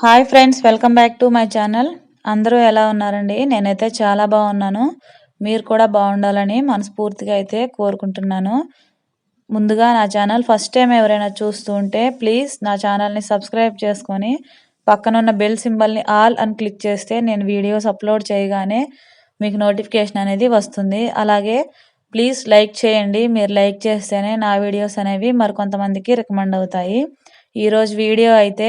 Hi friends welcome back to my channel. అందరూ ఎలా ఉన్నారండి? నేనైతే చాలా బాగున్నాను. మీరు కూడా బాగుండాలని మనస్ఫూర్తిగా అయితే కోరుకుంటున్నాను. ముందుగా నా ఛానల్ ఫస్ట్ టైం ఎవరైనా చూస్తూ ఉంటే ప్లీజ్ నా ఛానల్ని సబ్స్క్రైబ్ చేసుకొని పక్కనున్న బెల్ సింబల్ని ఆల్ అని క్లిక్ చేస్తే నేను వీడియోస్ అప్లోడ్ చేయగానే మీకు నోటిఫికేషన్ అనేది వస్తుంది. అలాగే ప్లీజ్ లైక్ చేయండి. మీరు లైక్ చేస్తేనే నా వీడియోస్ అనేవి మరికొంతమందికి రికమెండ్ అవుతాయి. ఈరోజు వీడియో అయితే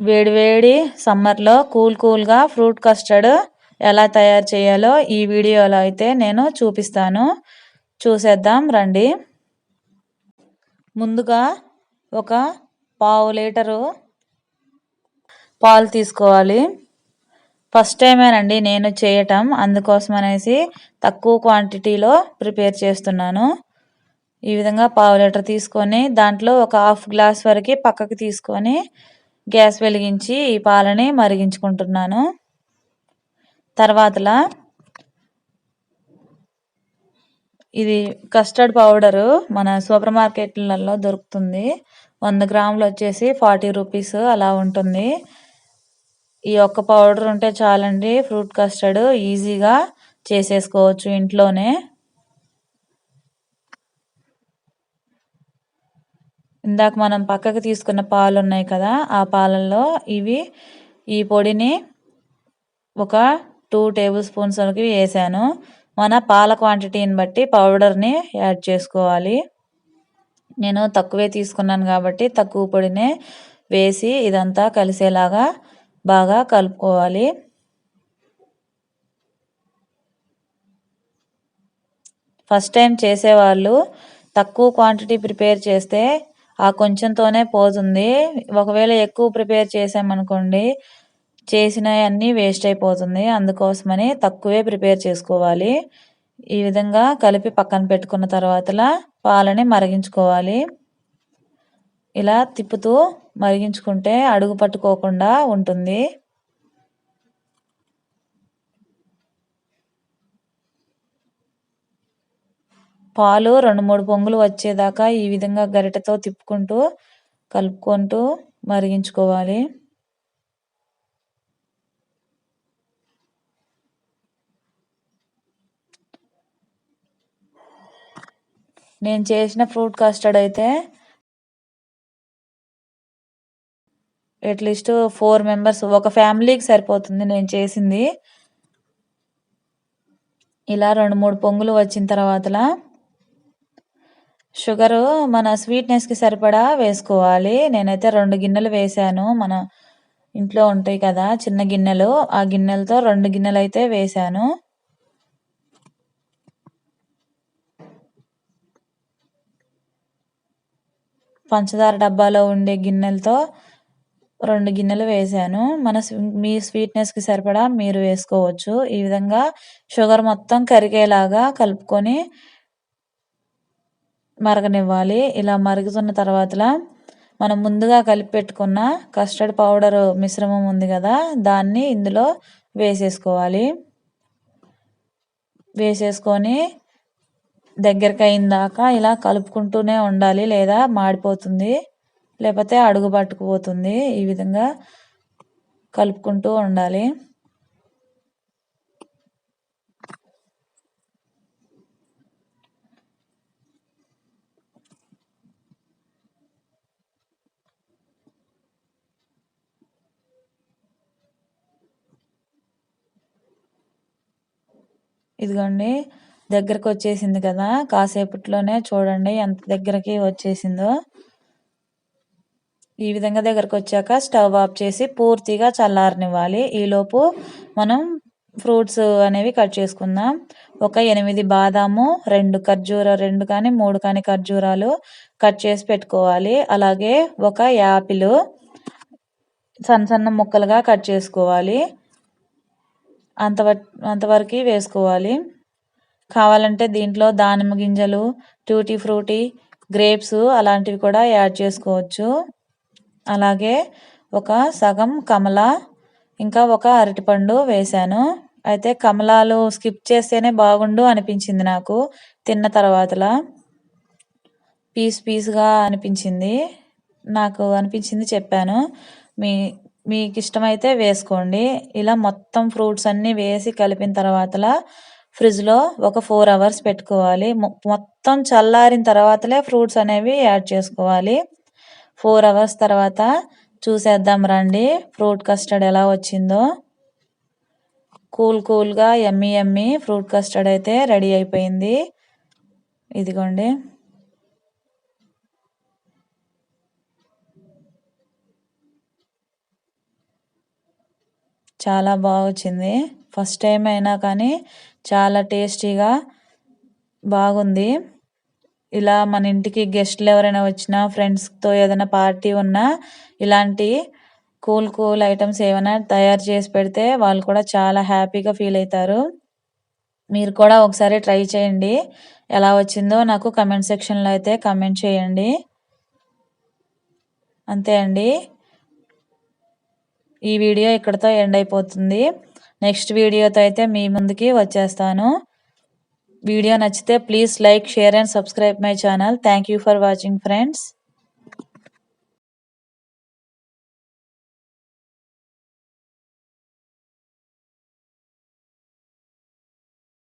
వేడివేడి సమ్మర్లో కూల్ కూల్గా ఫ్రూట్ కస్టర్డ్ ఎలా తయారు చేయాలో ఈ వీడియోలో అయితే నేను చూపిస్తాను. చూసేద్దాం రండి. ముందుగా ఒక పావు లీటరు పాలు తీసుకోవాలి. ఫస్ట్ టైమేనండి నేను చేయటం. అందుకోసం అనేసి తక్కువ క్వాంటిటీలో ప్రిపేర్ చేస్తున్నాను. ఈ విధంగా పావు లీటర్ తీసుకొని దాంట్లో ఒక హాఫ్ గ్లాస్ వరకు పక్కకి తీసుకొని గ్యాస్ వెలిగించి ఈ పాలని మరిగించుకుంటున్నాను. తర్వాతలా ఇది కస్టర్డ్ పౌడరు మన సూపర్ మార్కెట్లలో దొరుకుతుంది. వంద గ్రాములు వచ్చేసి ఫార్టీ రూపీస్ అలా ఉంటుంది. ఈ ఒక్క పౌడర్ ఉంటే చాలండి ఫ్రూట్ కస్టర్డ్ ఈజీగా చేసేసుకోవచ్చు ఇంట్లోనే. ఇందాక మనం పక్కకు తీసుకున్న పాలు ఉన్నాయి కదా ఆ పాలల్లో ఇవి ఈ పొడిని ఒక టూ టేబుల్ స్పూన్స్ వరకు వేసాను. మన పాల క్వాంటిటీని బట్టి పౌడర్ని యాడ్ చేసుకోవాలి. నేను తక్కువే తీసుకున్నాను కాబట్టి తక్కువ పొడినే వేసి ఇదంతా కలిసేలాగా బాగా కలుపుకోవాలి. ఫస్ట్ టైం చేసేవాళ్ళు తక్కువ క్వాంటిటీ ప్రిపేర్ చేస్తే ఆ కొంచెంతోనే పోతుంది. ఒకవేళ ఎక్కువ ప్రిపేర్ చేసామనుకోండి చేసినవన్నీ వేస్ట్ అయిపోతుంది. అందుకోసమని తక్కువే ప్రిపేర్ చేసుకోవాలి. ఈ విధంగా కలిపి పక్కన పెట్టుకున్న తర్వాతలా పాలని మరిగించుకోవాలి. ఇలా తిప్పుతూ మరిగించుకుంటే అడుగు పట్టుకోకుండా ఉంటుంది. పాలు రెండు మూడు పొంగులు వచ్చేదాకా ఈ విధంగా గరిటెతో తిప్పుకుంటూ కలుపుకుంటూ మరిగించుకోవాలి. నేను చేసిన ఫ్రూట్ కస్టర్డ్ అయితే అట్లీస్ట్ ఫోర్ మెంబర్స్ ఒక ఫ్యామిలీకి సరిపోతుంది నేను చేసింది. ఇలా రెండు మూడు పొంగులు వచ్చిన తర్వాతలా షుగరు మన స్వీట్నెస్కి సరిపడా వేసుకోవాలి. నేనైతే రెండు గిన్నెలు వేసాను మన ఇంట్లో ఉంటాయి కదా చిన్న గిన్నెలు. ఆ గిన్నెలతో రెండు గిన్నెలు అయితే వేసాను పంచదార డబ్బాలో ఉండే గిన్నెలతో రెండు గిన్నెలు వేసాను మన మీ స్వీట్నెస్కి సరిపడా మీరు వేసుకోవచ్చు. ఈ విధంగా షుగర్ మొత్తం కరిగేలాగా కలుపుకొని మరగనివ్వాలి. ఇలా మరుగుతున్న తర్వాత మనం ముందుగా కలిపి పెట్టుకున్న కస్టర్డ్ పౌడర్ మిశ్రమం ఉంది కదా దాన్ని ఇందులో వేసేసుకోవాలి. వేసేసుకొని దగ్గరికి అయిన దాకా ఇలా కలుపుకుంటూనే ఉండాలి లేదా మాడిపోతుంది లేకపోతే అడుగు పట్టుకుపోతుంది. ఈ విధంగా కలుపుకుంటూ ఉండాలి. ఇదిగోండి దగ్గరకు వచ్చేసింది కదా కాసేపట్లోనే చూడండి ఎంత దగ్గరికి వచ్చేసిందో. ఈ విధంగా దగ్గరకు వచ్చాక స్టవ్ ఆఫ్ చేసి పూర్తిగా చల్లారనివ్వాలి. ఈలోపు మనం ఫ్రూట్స్ అనేవి కట్ చేసుకుందాం. ఒక ఎనిమిది బాదాము రెండు ఖర్జూర రెండు కానీ మూడు కానీ ఖర్జూరాలు కట్ చేసి పెట్టుకోవాలి. అలాగే ఒక యాపిల్ సన్న సన్న ముక్కలుగా కట్ చేసుకోవాలి. అంత అంతవరకు వేసుకోవాలి. కావాలంటే దీంట్లో దానిమ్మ గింజలు టూటీ ఫ్రూటీ గ్రేప్స్ అలాంటివి కూడా యాడ్ చేసుకోవచ్చు. అలాగే ఒక సగం కమల ఇంకా ఒక అరటిపండు వేశాను. అయితే కమలాలు స్కిప్ చేస్తేనే బాగుండు అనిపించింది నాకు తిన్న తర్వాతలా. పీస్ పీస్గా అనిపించింది. నాకు అనిపించింది చెప్పాను. మీ మీకు ఇష్టమైతే వేసుకోండి. ఇలా మొత్తం ఫ్రూట్స్ అన్నీ వేసి కలిపిన తర్వాతలా ఫ్రిడ్జ్లో ఒక ఫోర్ అవర్స్ పెట్టుకోవాలి. మొత్తం చల్లారిన తర్వాతలే ఫ్రూట్స్ అనేవి యాడ్ చేసుకోవాలి. ఫోర్ అవర్స్ తర్వాత చూసేద్దాం రండి. ఫ్రూట్ కస్టర్డ్ ఎలా వచ్చిందో. కూల్ కూల్గా ఎమ్మి ఎమ్మి ఫ్రూట్ కస్టర్డ్ అయితే రెడీ అయిపోయింది. ఇదిగోండి. చాలా బాగా వచ్చింది ఫస్ట్ టైం అయినా కానీ చాలా టేస్టీగా బాగుంది. ఇలా మన ఇంటికి గెస్ట్లు ఎవరైనా వచ్చినా ఫ్రెండ్స్తో ఏదైనా పార్టీ ఉన్నా ఇలాంటి కూల్ కూల్ ఐటమ్స్ ఏమైనా తయారు చేసి పెడితే వాళ్ళు కూడా చాలా హ్యాపీగా ఫీల్ అవుతారు మీరు కూడా ఒకసారి ట్రై చేయండి. ఎలా వచ్చిందో నాకు కమెంట్ సెక్షన్లో అయితే కమెంట్ చేయండి. అంతే అండి. ఈ వీడియో ఇక్కడతో ఎండ్ అయిపోతుంది. నెక్స్ట్ వీడియోతో అయితే మీ ముందుకి వచ్చేస్తాను. వీడియో నచ్చితే please like share and subscribe my channel. Thank for watching friends